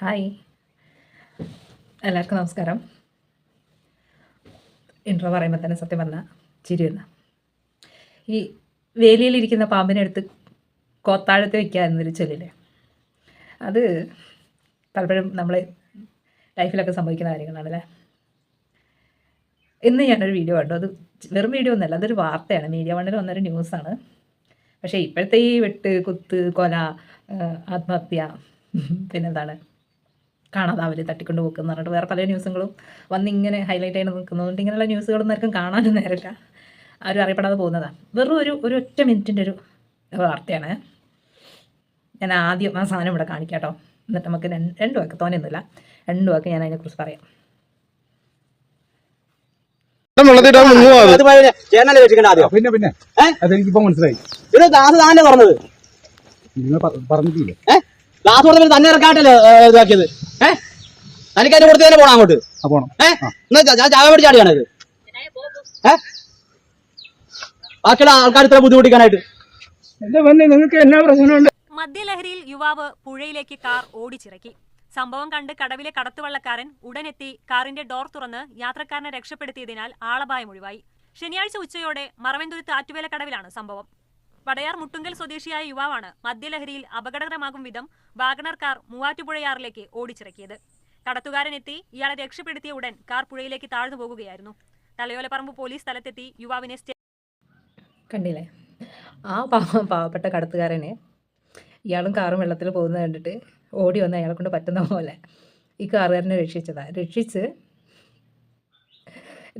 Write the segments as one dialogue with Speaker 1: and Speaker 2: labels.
Speaker 1: Hi. എല്ലാവർക്കും നമസ്കാരം. Intro പറയുമ്പോൾ തന്നെ സത്യം പറഞ്ഞ ചിരി വരുന്ന ഈ വേലിയിലിരിക്കുന്ന പാമ്പിനെ എടുത്ത് കോത്താഴത്ത് വയ്ക്കുക എന്നൊരു ചൊല്ലില്ലേ? അത് പലപ്പോഴും നമ്മൾ ലൈഫിലൊക്കെ സംഭവിക്കുന്ന കാര്യങ്ങളാണ് അല്ലേ? ഇന്ന് ഞാനൊരു വീഡിയോ കണ്ടു. അത് വെറും വീഡിയോ ഒന്നല്ല അതൊരു വാർത്തയാണ്. മീഡിയ വണ്ണിൽ വന്നൊരു ന്യൂസാണ്. പക്ഷേ ഇപ്പോഴത്തെ ഈ വെട്ട് കുത്ത് കൊല ആത്മഹത്യ പിന്നെന്താണ്? കാണാതാവൽ തട്ടിക്കൊണ്ട് പോക്കെന്ന് പറഞ്ഞിട്ട് വേറെ പല ന്യൂസുകളും വന്നിങ്ങനെ ഹൈലൈറ്റ് ആയിട്ട് നിൽക്കുന്നതുകൊണ്ട് ഇങ്ങനെയുള്ള ന്യൂസുകളൊന്നും ആർക്കും കാണാനും നേരമില്ല ആരും അറിയപ്പെടാതെ പോകുന്നതാണ് വെറും ഒരു ഒരു ഒറ്റ മിനിറ്റിന്റെ ഒരു വാർത്തയാണ്. ഞാൻ ആദ്യം ആ സാധനം ഇവിടെ കാണിക്കാം കേട്ടോ എന്നിട്ട് നമുക്ക് രണ്ട് വാക്ക് തോന്നിയൊന്നുമില്ല രണ്ട് വാക്ക് ഞാൻ അതിനെക്കുറിച്ച് പറയാം.
Speaker 2: പിന്നെ പിന്നെ? അതെനിക്കിപ്പോ മനസ്സിലായി.
Speaker 3: ഇത് ദാസ് താനെ തുറന്നത്
Speaker 2: നിങ്ങൾ പ- പറഞ്ഞിട്ടില്ലേ?
Speaker 3: ദാസ് തന്നെ ഇറക്കാട്ടല്ലേ ഇതാക്കിയത്? ഏഹ് തനിക്ക് അതിന്റെ കൊടുത്ത് തന്നെ പോണം അങ്ങോട്ട്.
Speaker 2: ആ പോണം.
Speaker 3: ഏഹ് ഞാൻ പിടിച്ചാടിയാണ് ഇത്. ഏഹ് ബാക്കിയുള്ള ആൾക്കാർ ഇത്ര ബുദ്ധിമുട്ടിക്കാനായിട്ട്.
Speaker 2: നിങ്ങൾക്ക് എന്നാ പ്രശ്നമുണ്ട്?
Speaker 4: മദ്യലഹരിയിൽ യുവാവ് പുഴയിലേക്ക് കാർ ഓടിച്ചിറക്കി. സംഭവം കണ്ട് കടവിലെ കടത്തുവള്ളക്കാരൻ ഉടനെത്തി കാറിന്റെ ഡോർ തുറന്ന് യാത്രക്കാരനെ രക്ഷപ്പെടുത്തിയതിനാൽ ആളപായം ഒഴിവായി. ശനിയാഴ്ച ഉച്ചയോടെ മറവൻതുരുത്ത് ആറ്റുവേല കടവിലാണ് സംഭവം. വടയാർ മുട്ടുങ്കൽ സ്വദേശിയായ യുവാവാണ് മദ്യലഹരിയിൽ അപകടകരമാകും വിധം വാഗണർ കാർ മൂവാറ്റുപുഴയാറിലേക്ക് ഓടിച്ചിറക്കിയത്. കടത്തുകാരൻ എത്തി ഇയാളെ രക്ഷപ്പെടുത്തിയ ഉടൻ കാർ പുഴയിലേക്ക് താഴ്ന്നു പോകുകയായിരുന്നു. തലയോലപ്പറമ്പ് പോലീസ് സ്ഥലത്തെത്തി യുവാവിനെ
Speaker 1: കണ്ടില്ലേ? ആ പാവ പാവപ്പെട്ട കടത്തുകാരനെ ഇയാളും കാറും വെള്ളത്തിൽ പോകുന്നത് കണ്ടിട്ട് ഓടി വന്ന് അയാളെ കൊണ്ട് പറ്റുന്ന പോലെ ഈ കാറുകാരനെ രക്ഷിച്ചതാ. രക്ഷിച്ച്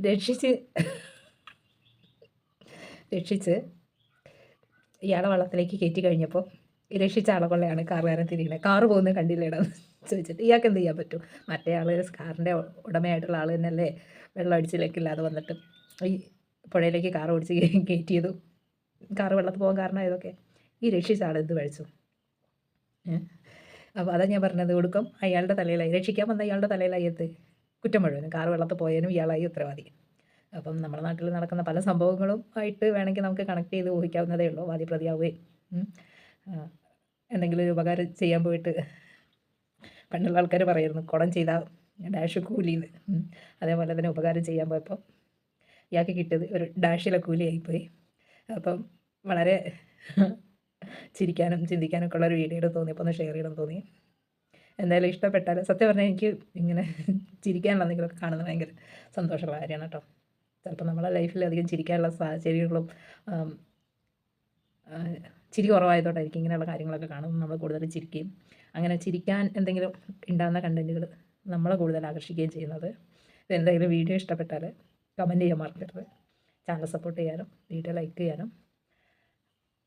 Speaker 1: രക്ഷിച്ച് രക്ഷിച്ച് ഇയാളെ വള്ളത്തിലേക്ക് കയറ്റി കഴിഞ്ഞപ്പോൾ രക്ഷിച്ച ആളെ കൊള്ളയാണ് കാറുകാരൻ തിരിയുന്നത് കാറ് പോകുന്നത് കണ്ടില്ലേടാ ചോദിച്ചിട്ട് ഇയാൾക്ക് എന്ത് ചെയ്യാൻ പറ്റും? മറ്റേ ആൾ കാറിന്റെ ഉടമയായിട്ടുള്ള ആൾ തന്നെയല്ലേ? വെള്ളം അടിച്ചിലേക്കില്ലാതെ വന്നിട്ട്. ഈ പുഴയിലേക്ക് കാർ ഓടിച്ച് കയറ്റി കയറ്റിയതും കാറ് വെള്ളത്തിൽ പോകാൻ കാരണമായതൊക്കെ. ഈ രക്ഷിച്ച ആൾ എന്ത് കഴിച്ചു അപ്പോൾ അതാ ഞാൻ പറഞ്ഞത് കൊടുക്കും. അയാളുടെ തലയിലായി. രക്ഷിക്കാൻ വന്ന അയാളുടെ തലയിലായി എത്ത് കുറ്റം മുഴുവനും. കാറ് വെള്ളത്തിൽ പോയതിനും ഇയാളായി ഉത്തരവാദി. അപ്പം നമ്മുടെ നാട്ടിൽ നടക്കുന്ന പല സംഭവങ്ങളും ആയിട്ട് വേണമെങ്കിൽ നമുക്ക് കണക്ട് ചെയ്ത് ഊഹിക്കാവുന്നതേ ഉള്ളൂ. വാദിപ്രതിയാവുകയും. എന്തെങ്കിലും ഒരു ഉപകാരം ചെയ്യാൻ പോയിട്ട് പണ്ടുള്ള ആൾക്കാർ പറയായിരുന്നു കുടം ചെയ്താൽ ഡാഷ് കൂലിന്ന്. അതേപോലെ തന്നെ ഉപകാരം ചെയ്യാൻ പോയപ്പോൾ ഇയാൾക്ക് കിട്ടിയത് ഒരു ഡാഷിലെ കൂലിയായിപ്പോയി. അപ്പം വളരെ ചിരിക്കാനും ചിന്തിക്കാനൊക്കെ ഉള്ള ഒരു വീഡിയോ തോന്നിയപ്പോൾ ഒന്ന് ഷെയർ ചെയ്യണം തോന്നി. എന്തായാലും ഇഷ്ടപ്പെട്ടാൽ സത്യം പറഞ്ഞാൽ എനിക്ക് ഇങ്ങനെ ചിരിക്കാനുള്ള എന്തെങ്കിലുമൊക്കെ കാണുന്നത് ഭയങ്കര സന്തോഷമുള്ള കാര്യമാണ് കേട്ടോ. ചിലപ്പോൾ നമ്മളെ ലൈഫിൽ അധികം ചിരിക്കാനുള്ള സാഹചര്യങ്ങളും ചിരി കുറവായതുകൊണ്ടായിരിക്കും ഇങ്ങനെയുള്ള കാര്യങ്ങളൊക്കെ കാണുമ്പോൾ നമ്മൾ കൂടുതൽ ചിരിക്കുകയും അങ്ങനെ ചിരിക്കാൻ എന്തെങ്കിലും ഉണ്ടാകുന്ന കണ്ടന്റുകൾ നമ്മളെ കൂടുതൽ ആകർഷിക്കുകയും ചെയ്യുന്നത്. എന്തെങ്കിലും വീഡിയോ ഇഷ്ടപ്പെട്ടാൽ കമന്റ് ചെയ്യാൻ മറക്കരുത്. ചാനൽ സപ്പോർട്ട് ചെയ്യാനും വീഡിയോ ലൈക്ക് ചെയ്യാനും.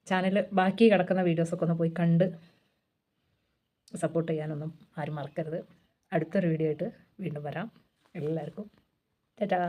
Speaker 1: ചാനൽ ബാക്കി കിടക്കുന്ന വീഡിയോസൊക്കെ ഒന്ന് പോയി കണ്ട് സപ്പോർട്ട് ചെയ്യാനൊന്നും ആരും മറക്കരുത്. അടുത്തൊരു വീഡിയോ ആയിട്ട് വീണ്ടും വരാം. എല്ലാവർക്കും. ടാറ്റാ